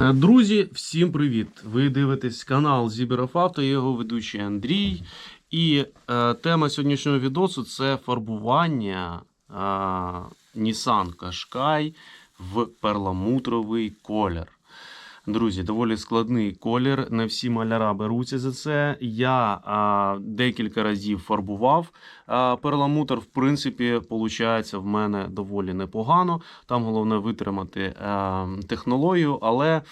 Е, Друзі, всім привіт! Ви дивитесь канал Зіберофавто, його ведучий Андрій. І е, тема сьогоднішнього відосу це фарбування е, Nissan Qashqai в перламутровий колір. Друзі, доволі складний колір. Не всі маляра беруться за це. Я а, декілька разів фарбував а, перламутр. В принципі, виходить в мене доволі непогано. Там головне витримати а, технологію, але.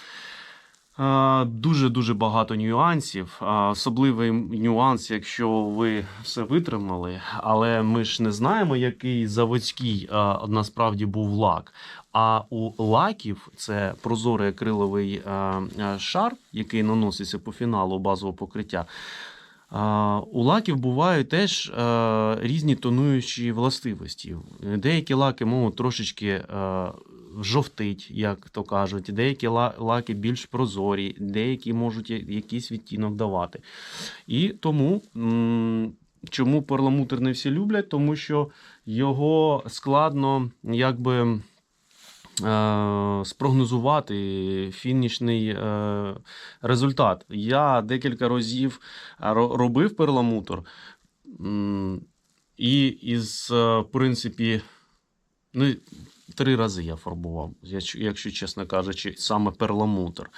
Дуже дуже багато нюансів. Особливий нюанс, якщо ви все витримали, але ми ж не знаємо, який заводський насправді був лак. А у лаків це прозорий акриловий а, шар, який наноситься по фіналу базового покриття. У лаків бувають теж різні тонуючі властивості. Деякі лаки можуть трошечки жовтить, як то кажуть, деякі лаки більш прозорі, деякі можуть якийсь відтінок давати. І тому. Чому перламутр не всі люблять? Тому що його складно якби е, спрогнозувати фінішний е, результат. Я декілька разів робив перламутр, і із, е, в принципі, ну, три рази я фарбував, якщо- чесно кажучи, саме перламутр.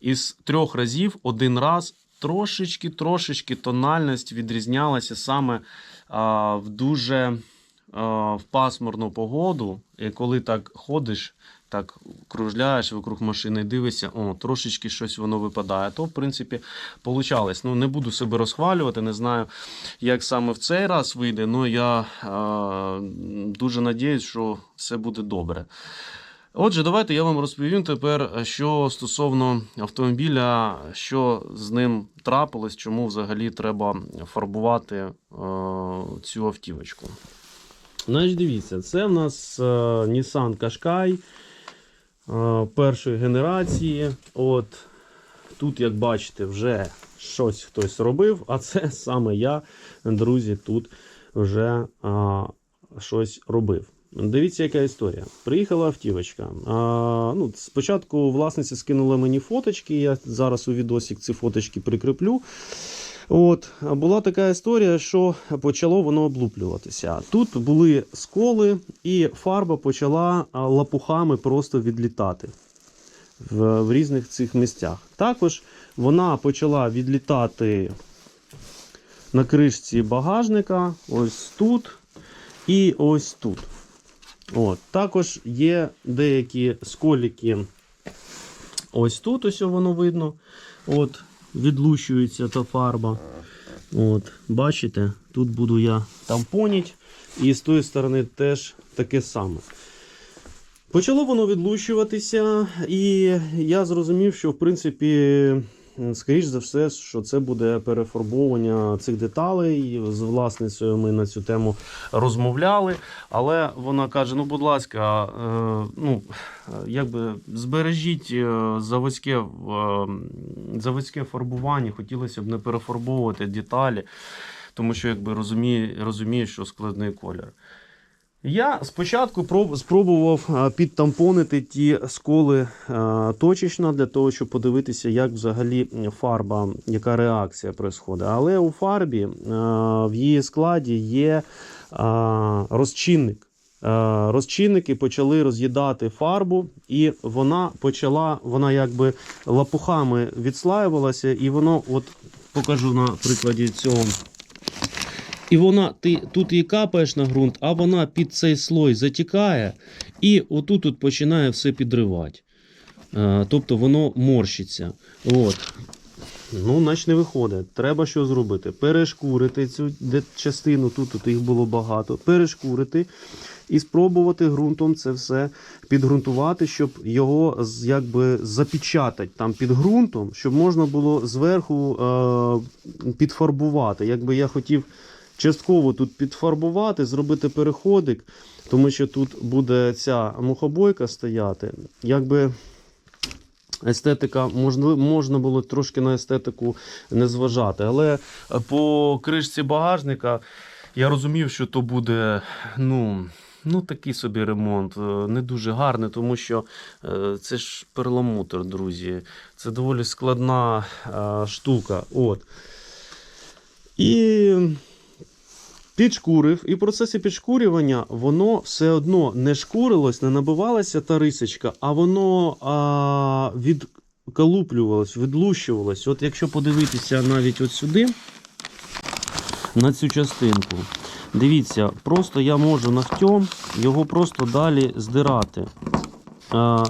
Із трьох разів один раз трошечки, трошечки тональність відрізнялася саме а, в дуже а, в пасмурну погоду. І коли так ходиш, так кружляєш вокруг машини, дивишся, о, трошечки щось воно випадає. То, в принципі, получалось. Ну, не буду себе розхвалювати, не знаю, як саме в цей раз вийде, але я а, дуже надіюсь, що все буде добре. Отже, давайте я вам розповім тепер, що стосовно автомобіля, що з ним трапилось, чому взагалі треба фарбувати е, цю автівочку. Значить, дивіться, це в нас е, Nissan Qashqai е, першої генерації. От тут, як бачите, вже щось хтось робив, а це саме я, друзі, тут вже а, щось робив. Дивіться, яка історія. Приїхала автівочка. А, ну, спочатку власниця скинула мені фоточки. Я зараз у відосик ці фоточки прикріплю. От, була така історія, що почало воно облуплюватися. Тут були сколи, і фарба почала лапухами просто відлітати в, в різних цих місцях. Також вона почала відлітати на кришці багажника, ось тут і ось тут. От. Також є деякі сколіки. Ось тут ось воно видно. От, відлущується та фарба. От, бачите, тут буду я тампонить. І з тої сторони теж таке саме. Почало воно відлущуватися, і я зрозумів, що в принципі, скоріш за все, що це буде перефарбовування цих деталей. З власницею ми на цю тему розмовляли. Але вона каже: ну, будь ласка, е, ну, якби збережіть е, заводське, заводське фарбування, хотілося б не перефарбовувати деталі, тому що якби розуміє, розуміє, що складний колір. Я спочатку спробував підтампонити ті сколи точечно для того, щоб подивитися, як взагалі фарба, яка реакція відбувається. Але у фарбі в її складі є розчинник. Розчинники почали роз'їдати фарбу, і вона почала, вона якби лапухами відслаювалася, і воно, от покажу на прикладі цього. І вона, ти тут її капаєш на ґрунт, а вона під цей слой затікає, і отут от починає все підривати. Е, тобто воно морщиться. От. Ну, значить не виходить. Треба що зробити? Перешкурити цю частину, тут, тут їх було багато, перешкурити і спробувати ґрунтом це все підґрунтувати, щоб його якби запечатати там під ґрунтом, щоб можна було зверху е, підфарбувати. Якби я хотів частково тут підфарбувати, зробити переходик, тому що тут буде ця мухобойка стояти. Якби естетика, можна, можна було трошки на естетику не зважати. Але по кришці багажника я розумів, що то буде, ну. ну, такий собі ремонт. е, Не дуже гарний, тому що е, це ж перламутр, друзі. Це доволі складна е, штука. От. І підшкурив, і в процесі підшкурювання воно все одно не шкурилось, не набивалася та рисочка, а воно а, відкалуплювалось, відлущувалось. От якщо подивитися навіть от сюди, на цю частинку. Дивіться, просто я можу ногтем його просто далі здирати. А,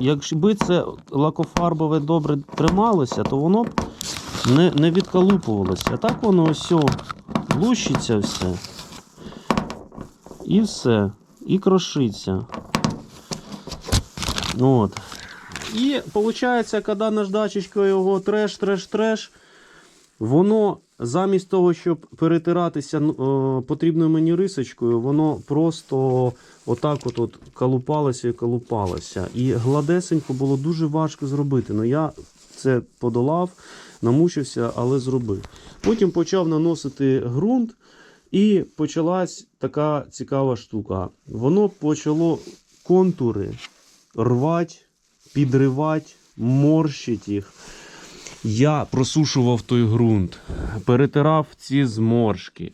якби це лакофарбове добре трималося, то воно б не, не відкалупувалося. А так воно ось лущиться все. І все. І крошиться. От. І виходить, коли наждачечкою його треш, треш, треш, воно замість того, щоб перетиратися ну, е, потрібною мені рисочкою, воно просто отак от, от калупалося і калупалося. І гладесенько було дуже важко зробити. Ну я це подолав, намучився, але зробив. Потім почав наносити ґрунт, і почалась така цікава штука. Воно почало контури рвати, підривати, морщити їх. Я просушував той ґрунт, перетирав ці зморшки,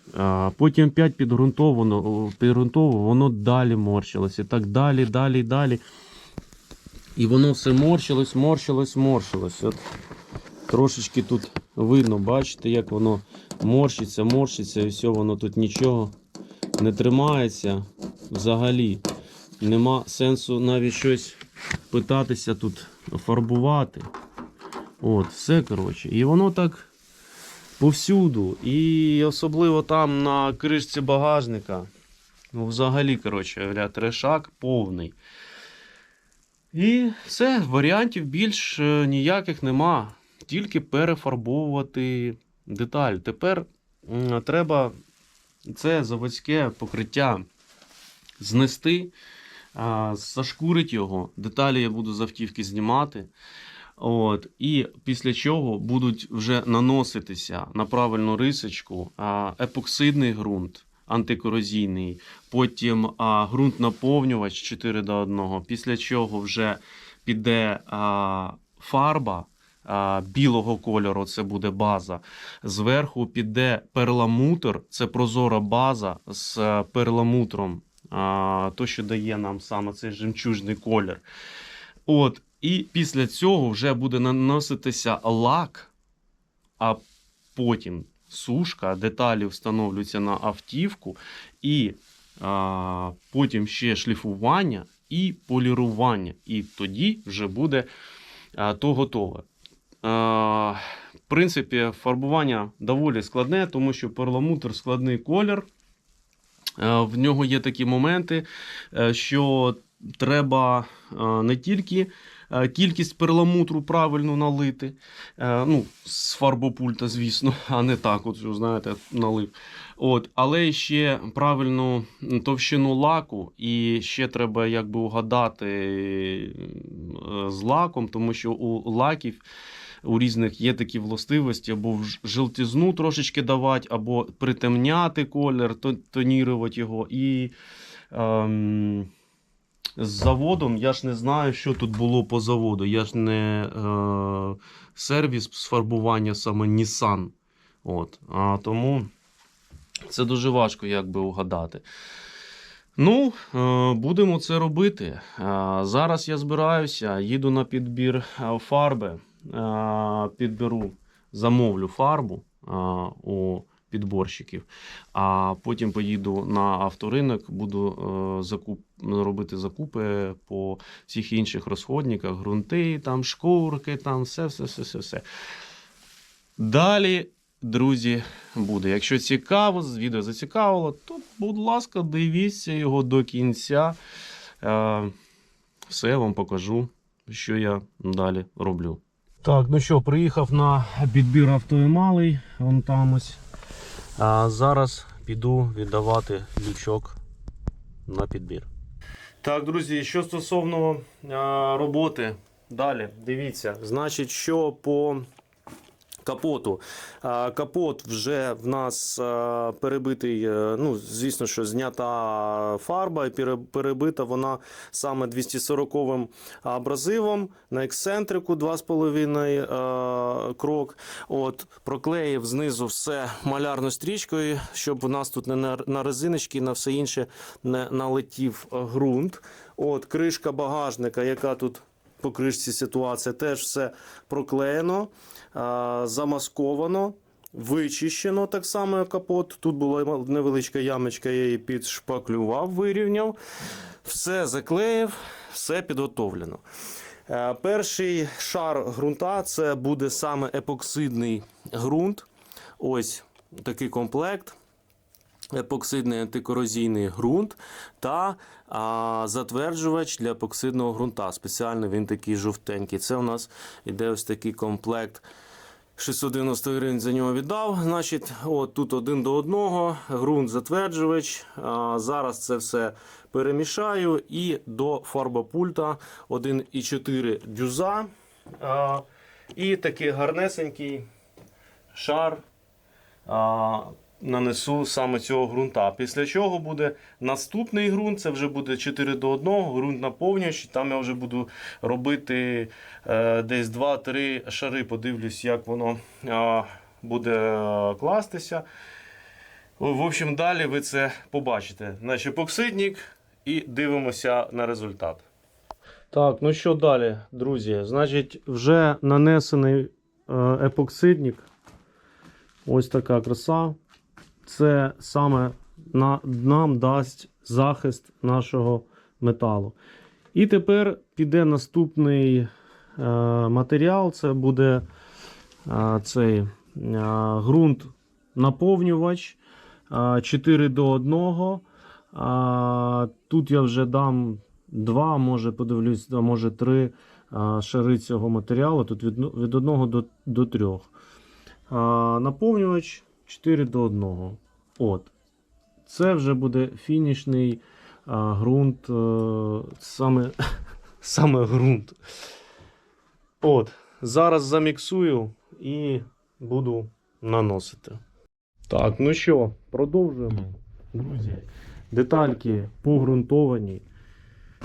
потім 5 підґрунтовано, підґрунтовував, воно далі морщилось, і так далі, далі, далі. І воно все морщилось, морщилось, морщилось. От трошечки тут видно, бачите, як воно морщиться, морщиться, і все, воно тут нічого не тримається взагалі. Нема сенсу навіть щось питатися тут фарбувати. От, все, коротше. І воно так повсюду. І особливо там на кришці багажника. Ну, взагалі, коротше, трешак повний. І все, варіантів більш е, ніяких нема. Тільки перефарбовувати деталь. Тепер треба це заводське покриття знести, зашкурити його. Деталі я буду з автівки знімати. От, і після чого будуть вже наноситися на правильну рисочку епоксидний ґрунт антикорозійний, потім ґрунт наповнювач 4 до 1, після чого вже піде фарба. Білого кольору це буде база. Зверху піде перламутр, це прозора база з е, перламутром, то, що дає нам саме цей жемчужний колір. От, і після цього вже буде наноситися лак, а потім сушка, деталі встановлюються на автівку, і а, потім ще шліфування і полірування. І тоді вже буде а, то готове. А, в принципі, фарбування доволі складне, тому що перламутр складний колір. Е, В нього є такі моменти, е, що треба е, не тільки е, кількість перламутру правильно налити, е, ну, з фарбопульта, звісно, а не так, от, знаєте, налив. От, але ще правильну товщину лаку, і ще треба якби угадати е, з лаком, тому що у лаків. У різних є такі властивості, або в ж- трошечки давати, або притемняти колір, тонірувати його. І ем, з заводом я ж не знаю, що тут було по заводу. Я ж не е, сервіс з фарбування саме Nissan. От. А тому це дуже важко якби угадати. Ну, е, будемо це робити. Е, Зараз я збираюся, їду на підбір е, фарби. Е, Підберу, замовлю фарбу е, у підборщиків, а потім поїду на авторинок, буду е, закуп, робити закупи по всіх інших розходниках, ґрунти, там, шкурки, там, все, все, все, все, все. Далі, друзі, буде. Якщо цікаво, відео зацікавило, то, будь ласка, дивіться його до кінця. Все я вам покажу, що я далі роблю. Так, ну що, приїхав на підбір автоемалей, вон там ось. А зараз піду віддавати лючок на підбір. Так, друзі, що стосовно а, роботи, далі, дивіться, значить, що по Капоту. Капот вже в нас перебитий, е, ну, звісно, що знята фарба і пере- перебита вона саме 240-м абразивом на ексцентрику 2,5 е, крок. От, проклеїв знизу все малярною стрічкою, щоб у нас тут не на, резиночки, на все інше не налетів ґрунт. От, кришка багажника, яка тут по кришці ситуація, теж все проклеєно, замасковано. Вичищено так само, як капот. Тут була невеличка ямочка, я її підшпаклював, вирівняв. Все заклеїв, все підготовлено. Е, Перший шар ґрунта це буде саме епоксидний ґрунт. Ось такий комплект. Епоксидний антикорозійний ґрунт та а, затверджувач для епоксидного ґрунта. Спеціально він такий жовтенький. Це у нас іде ось такий комплект. 690 гривень за нього віддав. Значить, от тут один до одного, ґрунт затверджувач. А, зараз це все перемішаю і до фарбопульта 1,4 дюза. А, і такий гарнесенький шар нанесу саме цього ґрунта. Після чого буде наступний ґрунт, це вже буде 4 до 1, ґрунт наповнюючий. Там я вже буду робити е, десь 2-3 шари. Подивлюсь, як воно а, буде е, кластися. В общем, далі ви це побачите. Значить, епоксидник і дивимося на результат. Так, ну що далі, друзі? Значить, вже нанесений е, епоксидник. Ось така краса. Це саме на, нам дасть захист нашого металу. І тепер піде наступний е, матеріал. Це буде е, цей е, ґрунт наповнювач е, 4 до 1. А, тут я вже дам 2, може подивлюсь, може 3 шари цього матеріалу. Тут від, від 1 до, до 3. А, наповнювач 4 до 1. От. Це вже буде фінішний а, ґрунт, е, саме, саме ґрунт. От. Зараз заміксую і буду наносити. Так, ну що, продовжуємо. Друзі, детальки погрунтовані.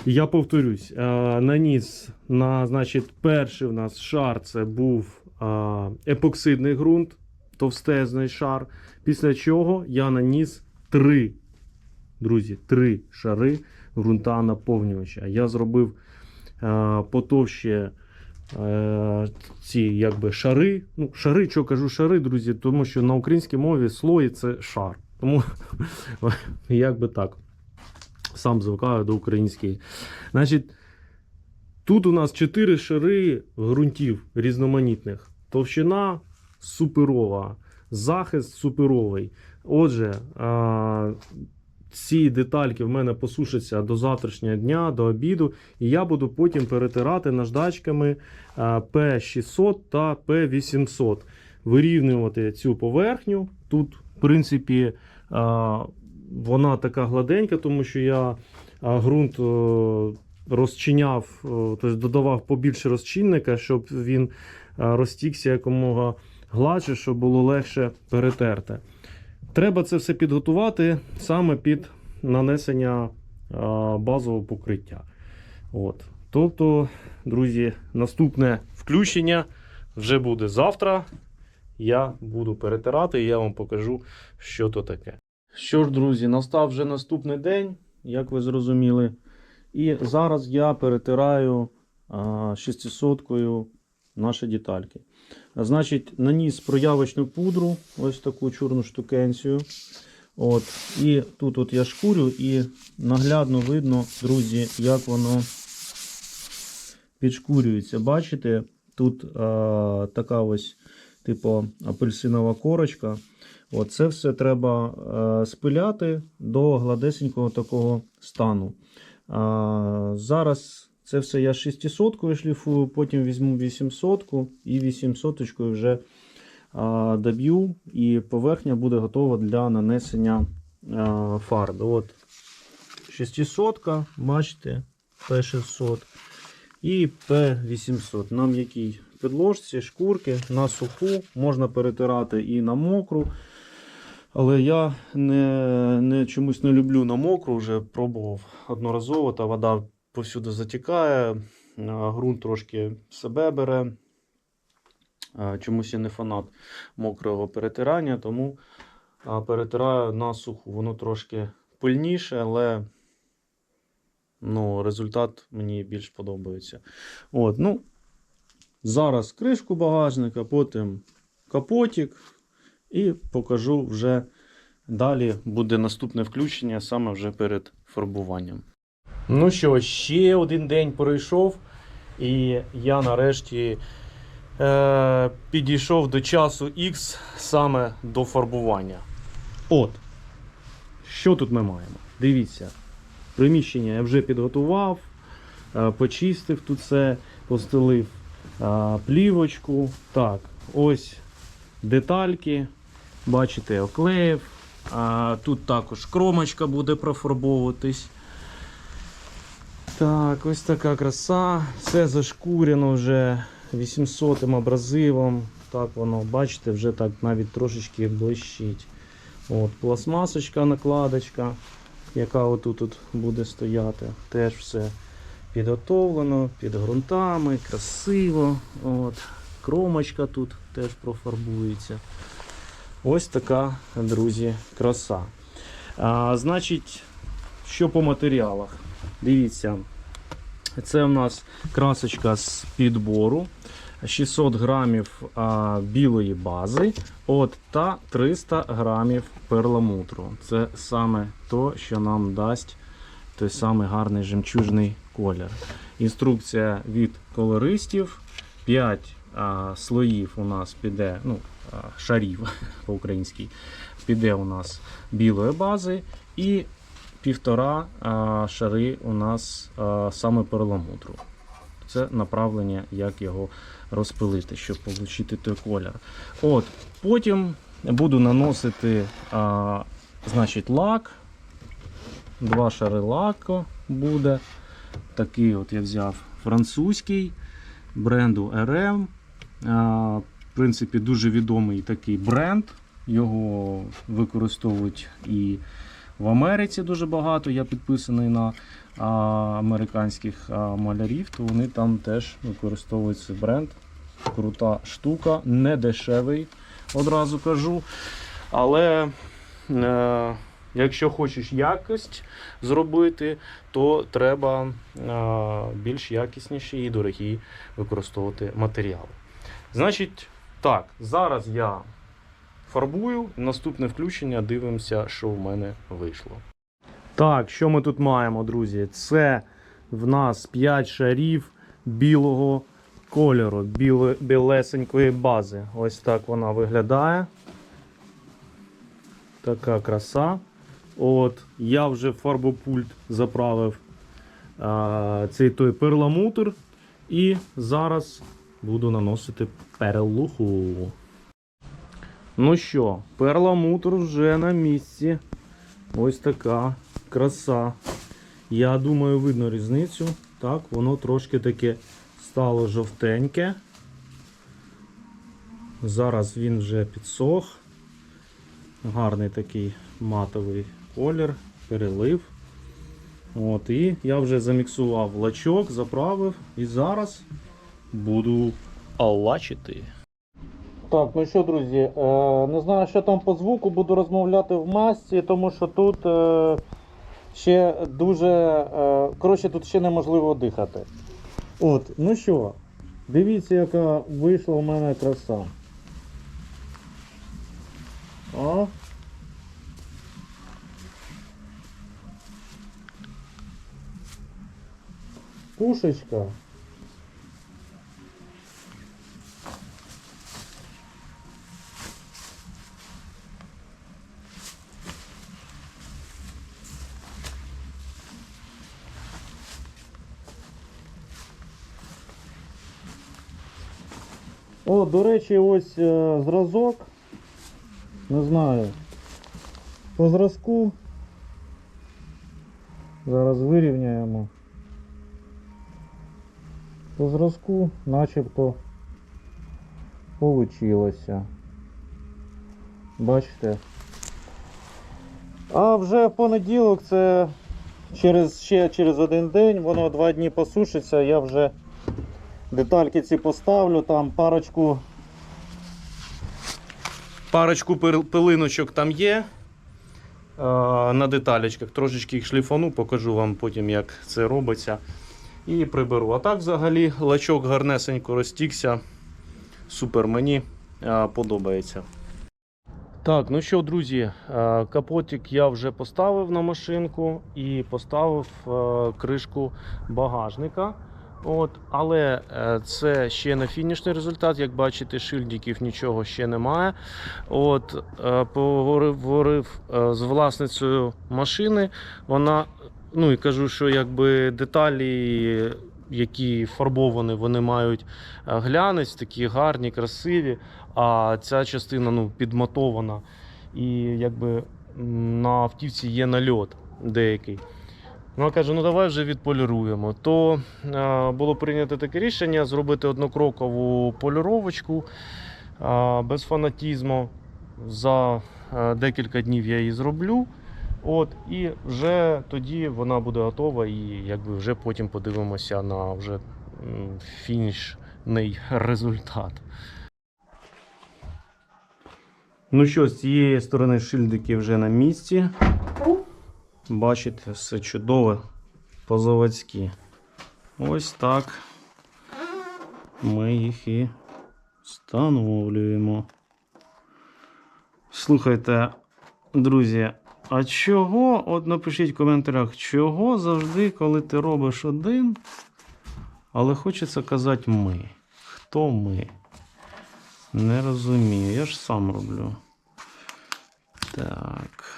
Я повторюсь, е, наніс на, значить, перший у нас шар це був а, епоксидний ґрунт, товстезний шар. Після чого я наніс три, друзі, три шари ґрунта наповнювача. Я зробив а, потовще е, ці якби шари. Ну, шари, що кажу шари, друзі, тому що на українській мові слої це шар. Тому якби так. Сам звикаю до української. Значить, тут у нас 4 шари ґрунтів різноманітних. Товщина суперова, захист суперовий. Отже, а, ці детальки в мене посушаться до завтрашнього дня, до обіду, і я буду потім перетирати наждачками а, P600 та P800. Вирівнювати цю поверхню. Тут, в принципі, вона така гладенька, тому що я ґрунт розчиняв, тобто додавав побільше розчинника, щоб він розтікся якомога гладше, щоб було легше перетерти. Треба це все підготувати саме під нанесення базового покриття. От. Тобто, друзі, наступне включення вже буде завтра. Я буду перетирати і я вам покажу, що то таке. Що ж, друзі, настав вже наступний день, як ви зрозуміли. І зараз я перетираю 600-кою наші детальки. А, Значить, наніс проявочну пудру, ось таку чорну штукенцію. От. І тут от я шкурю, і наглядно видно, друзі, як воно підшкурюється. Бачите, тут а, така ось, типу, апельсинова корочка. От це все треба е, спиляти до гладесенького такого стану. А, зараз це все я 600 шліфую, потім візьму 800 і 800 вже а, доб'ю, і поверхня буде готова для нанесення а, фарби. От 600, бачите, P600. І П800 на м'якій підложці, шкурки, на суху, можна перетирати і на мокру. Але я не, не чомусь не люблю на мокру, вже пробував одноразово, та вода повсюди затікає, ґрунт трошки себе бере. Чомусь я не фанат мокрого перетирання, тому перетираю на суху. Воно трошки пильніше, але ну, результат мені більш подобається. От, ну, зараз кришку багажника, потім капотик. І покажу вже далі буде наступне включення саме вже перед фарбуванням. Ну що, ще один день пройшов, і я нарешті е, підійшов до часу X саме до фарбування. От, що тут ми маємо? Дивіться, приміщення я вже підготував, е, почистив тут все, постелив е, плівочку. Так, ось детальки. Бачите, оклеїв. А, тут також кромочка буде профарбовуватись. Так, ось така краса. Все зашкурено вже 800 абразивом. Так воно, бачите, вже так навіть трошечки блищить. От, пластмасочка, накладочка, яка отут от буде стояти. Теж все підготовлено, під ґрунтами, красиво. От. Кромочка тут теж профарбується. Ось така, друзі, краса. А, значить, що по матеріалах? Дивіться, це у нас красочка з підбору. 600 грамів а, білої бази от, та 300 грамів перламутру. Це саме то, що нам дасть той самий гарний жемчужний колір. Інструкція від колористів. 5 а, слоїв у нас піде, ну, шарів по-українськи, піде у нас білої бази і півтора шари у нас саме перламутру. Це направлення, як його розпилити, щоб отримати той колір. От, потім буду наносити а, значить, лак. Два шари лаку буде. Такий от я взяв французький бренду RM. А, В принципі, дуже відомий такий бренд. Його використовують і в Америці дуже багато. Я підписаний на а, американських а, малярів, то вони там теж використовують цей бренд. Крута штука, не дешевий, одразу кажу. Але е, якщо хочеш якість зробити, то треба е, більш якісніші і дорогі використовувати матеріали. Значить, так, зараз я фарбую. Наступне включення дивимося, що в мене вийшло. Так, що ми тут маємо, друзі? Це в нас 5 шарів білого кольору, біло, білесенької бази. Ось так вона виглядає. Така краса. От, я вже фарбопульт заправив а, цей той перламутр. І зараз буду наносити перелуху. Ну що, перламутр вже на місці. Ось така краса. Я думаю, видно різницю. Так, воно трошки таке стало жовтеньке. Зараз він вже підсох. Гарний такий матовий колір, перелив. От, і я вже заміксував лачок, заправив і зараз буду лачити. Так, ну що, друзі, е, не знаю, що там по звуку, буду розмовляти в масці, тому що тут е, ще дуже. Е, коротше, тут ще неможливо дихати. От, ну що, дивіться, яка вийшла у мене краса. О. Пушечка. О, до речі, ось е, зразок. Не знаю. По зразку. Зараз вирівняємо. По зразку начебто получилося. Бачите? А вже понеділок це через, ще через один день, воно два дні посушиться, я вже детальки ці поставлю, там парочку. Парочку пилиночок там є. е, На деталечках трошечки їх шліфану, покажу вам потім, як це робиться. І приберу. А так взагалі лачок гарнесенько розтікся. Супер, мені е, подобається. Так, ну що, друзі, е, капотик я вже поставив на машинку і поставив кришку багажника. От, але е, це ще не фінішний результат. Як бачите, шильдиків нічого ще немає. От, е, поговорив е, з власницею машини. Вона, ну і кажу, що якби деталі, які фарбовані, вони мають глянець, такі гарні, красиві. А ця частина ну, підматована. І якби на автівці є нальот деякий. Ну, я кажу, ну давай вже відполіруємо. То е, було прийнято таке рішення зробити однокрокову поліровочку е, без фанатізму. За е, декілька днів я її зроблю. От, і вже тоді вона буде готова, і якби вже потім подивимося на вже фінішний результат. Ну що, з цієї сторони шильдики вже на місці. Бачите, все чудово по-заводськи. Ось так ми їх і встановлюємо. Слухайте, друзі, а чого, от напишіть в коментарях, чого завжди, коли ти робиш один, але хочеться казати ми. Хто ми? Не розумію, я ж сам роблю. Так.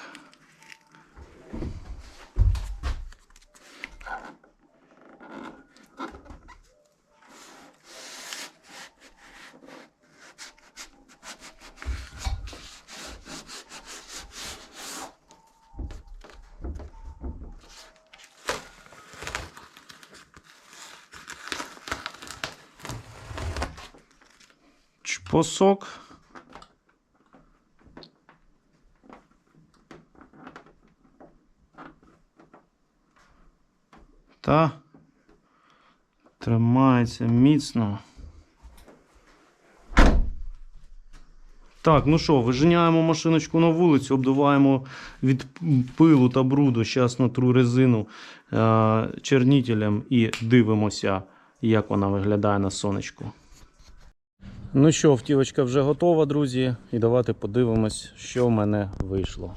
Чпосок. Та тримається міцно. Так, ну що, виженяємо машиночку на вулицю, обдуваємо від пилу та бруду, зараз натру резину е- чернітелем і дивимося, як вона виглядає на сонечку. Ну що, втілочка вже готова, друзі. І давайте подивимось, що в мене вийшло.